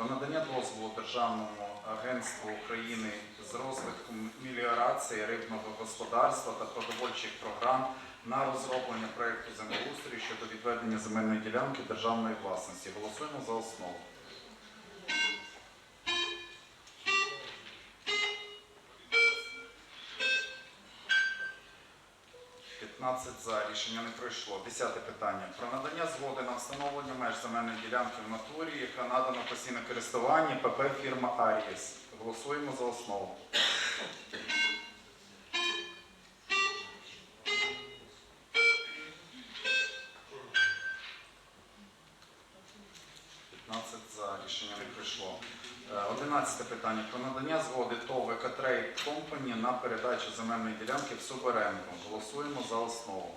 про надання дозволу Державному агентству України з розвитку меліорації рибного господарства та продовольчих програм на розроблення проекту землеустрою щодо відведення земельної ділянки державної власності. Голосуємо за основу. 15 за. Рішення не пройшло. Десяте питання. Про надання згоди на встановлення меж земельної ділянки в натурі, яка надана постійне користування ПП фірма Арієс. Голосуємо за основу. За. Рішення не пройшло. Е, Одинадцяте питання. Про надання згоди ТОВ «Екотрейд Компані» на передачу земельної ділянки в суборенду. Голосуємо за основу.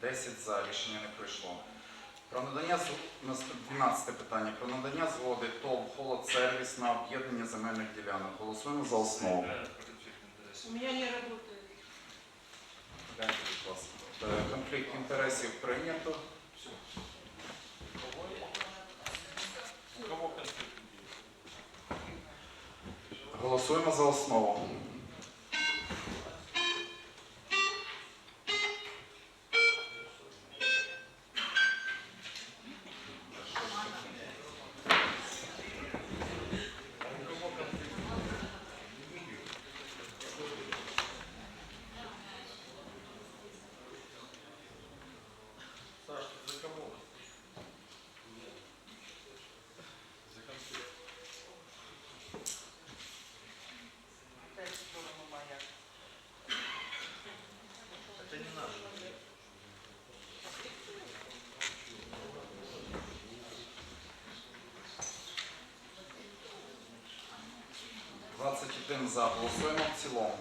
10 за. Рішення не пройшло. Про надання з- 12 питання. Про надання згоди ТОВ «Холодсервіс» на об'єднання земельних ділянок. Голосуємо за основу. У меня не работает. Е, Конфлікт інтересів прийнято. Голосуємо за основу. 21 за. Голосуємо в цілому.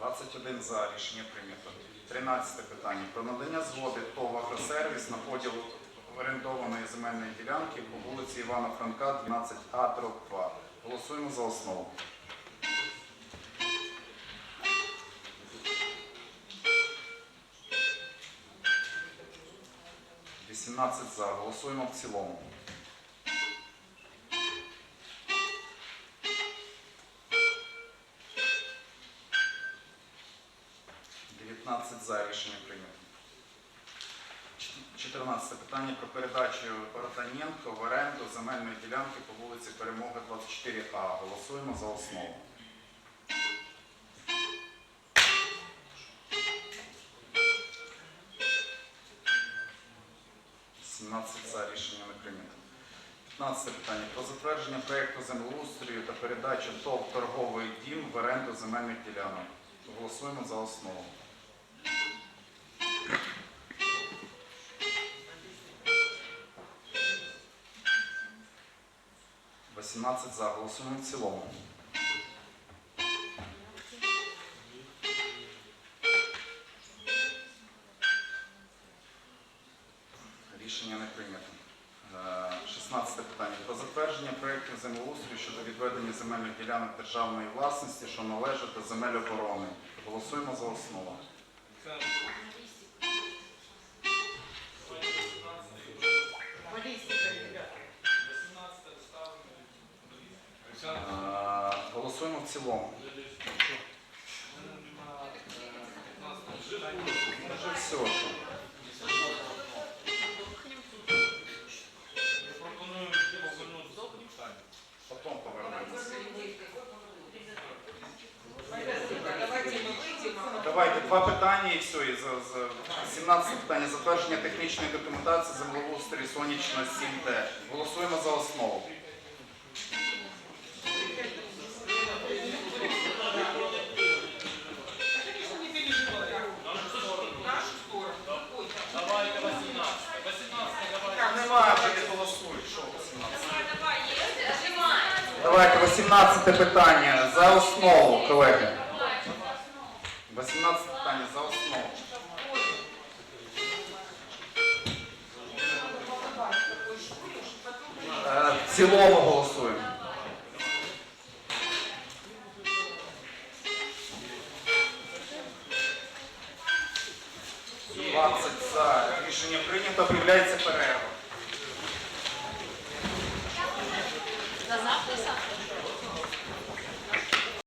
«21 за. Рішення прийнято. 13 питання. Про надання згоди ТОВ «Агросервіс» на поділ орендованої земельної ділянки по вулиці Івана Франка, 12А, дроб 2. Голосуємо за основу. 18 за. Голосуємо в цілому. Дев'ятнадцять за рішення прийнято. Чот- 14 питання про передачу Ротаненко в оренду земельної ділянки по вулиці Перемоги 24А. Голосуємо за основу. 17 за рішення не прийнято. 15 питання про затвердження проєкту землеустрою та передачу ТОВ торговий дім в оренду земельних ділянок. Голосуємо за основу. Вісімнадцять за. Голосуємо в цілому. Рішення не прийнято. Е, 16 питання. Про затвердження проєктів землеустрою щодо відведення земельних ділянок державної власності, що належать до земель оборони. Голосуємо за основу. Голосуємо в цілому. Вже все. що. Пропоную повернути до питання. Потім повернемося. Давайте мы выйдем, а Давайте два питання і все. І за, за 17 питання. Затвердження технічної документації землеустрою сонячна 7Т. Голосуємо 18? Давайте 18 питання за основу, колеги. 18 питання за основу. Такой В цілому голосуємо. 20 за. Рішення прийнято. Об'являється перерва.